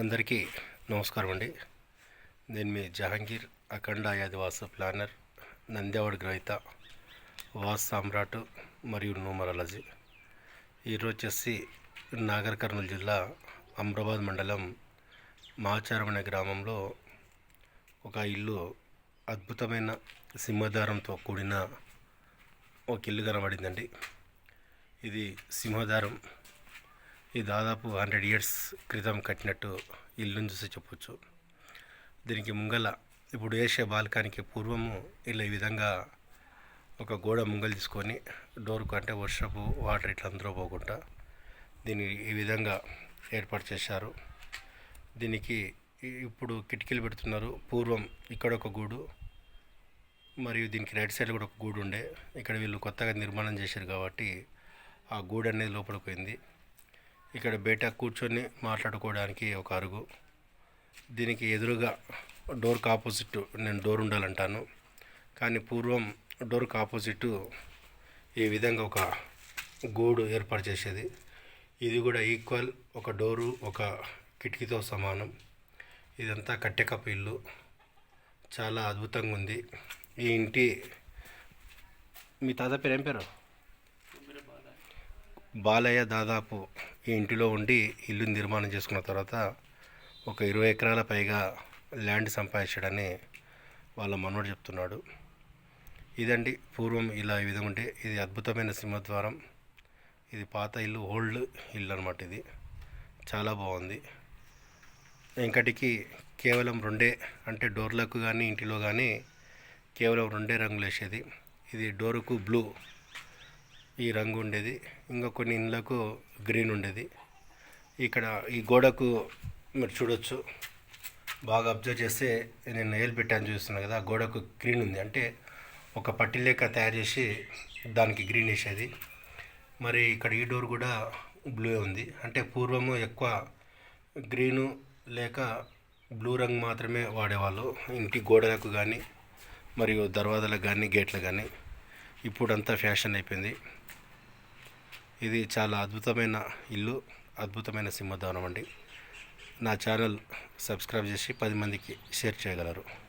అందరికీ నమస్కారం అండి. నేను మీ జహాంగీర్ అఖండ ఆదివాస ప్లానర్ నంద్యావాడ గ్రహీత వాస్ సామ్రాట్ మరియు న్యూమరాలజీ ఈరోజు వచ్చేసి నాగర్ కర్నూలు జిల్లా అమ్రాబాద్ మండలం మాచారం అనే గ్రామంలో ఒక ఇల్లు అద్భుతమైన సింహదారంతో కూడిన ఒక ఇల్లు కనబడిందండి. ఇది సింహదారం ఇది దాదాపు హండ్రెడ్ ఇయర్స్ క్రితం కట్టినట్టు ఇల్లుని చూసి చెప్పొచ్చు. దీనికి ముంగల ఇప్పుడు ఏషియా బాల్కానికి పూర్వము ఇలా ఈ విధంగా ఒక గోడ ముంగలు తీసుకొని డోర్కు అంటే వర్షపు వాటర్ ఇట్లా అందరూ పోకుండా దీన్ని ఈ విధంగా ఏర్పాటు చేశారు. దీనికి ఇప్పుడు కిటికీలు పెడుతున్నారు. పూర్వం ఇక్కడ ఒక గూడు మరియు దీనికి రైట్ సైడ్ కూడా ఒక గూడు ఉండే. ఇక్కడ వీళ్ళు కొత్తగా నిర్మాణం చేశారు కాబట్టి ఆ గూడు అనేది లోపలికి పోయింది. ఇక్కడ బయట కూర్చొని మాట్లాడుకోవడానికి ఒక అరుగు. దీనికి ఎదురుగా డోర్కి ఆపోజిట్ నేను డోర్ ఉండాలంటాను. కానీ పూర్వం డోర్కి ఆపోజిట్ ఈ విధంగా ఒక గూడు ఏర్పాటు చేసేది. ఇది కూడా ఈక్వల్ ఒక డోరు ఒక కిటికీతో సమానం. ఇదంతా కట్టెకప్పు ఇల్లు. చాలా అద్భుతంగా ఉంది. ఈ ఇంటి మీ తాత పేరు ఏం పేరు? బాలయ్య దాదాపు ఈ ఇంటిలో ఉండి ఇల్లు నిర్మాణం చేసుకున్న తర్వాత ఒక ఇరవై ఎకరాల పైగా ల్యాండ్ సంపాదించాడని వాళ్ళ మనోడు చెప్తున్నాడు. ఇదండి పూర్వం ఇలా ఈ విధంగా ఉంటే ఇది అద్భుతమైన సింహద్వారం. ఇది పాత ఇల్లు ఓల్డ్ ఇల్లు అనమాట ఇది. చాలా బాగుంది. ఇంకటికి కేవలం రెండే అంటే డోర్లకు కానీ ఇంటిలో కానీ కేవలం రెండే రంగులు వేసేది. ఇది డోరుకు బ్లూ. ఈ రంగు ఉండేది. ఇంకా కొన్ని ఇండ్లకు గ్రీన్ ఉండేది. ఇక్కడ ఈ గోడకు మీరు చూడొచ్చు. బాగా అబ్జర్వ్ చేస్తే నేను నేలు పెట్టాను చూస్తున్నాను కదా ఆ గోడకు గ్రీన్ ఉంది. అంటే ఒక పట్టి లేక తయారు చేసి దానికి గ్రీన్ వేసేది. మరి ఇక్కడ ఈ డోర్ కూడా బ్లూ ఉంది. అంటే పూర్వము ఎక్కువ గ్రీను లేక బ్లూ రంగు మాత్రమే వాడేవాళ్ళు. ఇంటి గోడలకు కానీ మరియు దర్వాజలకు కానీ గేట్లు కానీ ఇప్పుడంతా ఫ్యాషన్ అయిపోయింది. ఇది చాలా అద్భుతమైన ఇల్లు అద్భుతమైన సింహద్వారం అండి. నా ఛానల్ సబ్స్క్రైబ్ చేసి పది మందికి షేర్ చేయగలరు.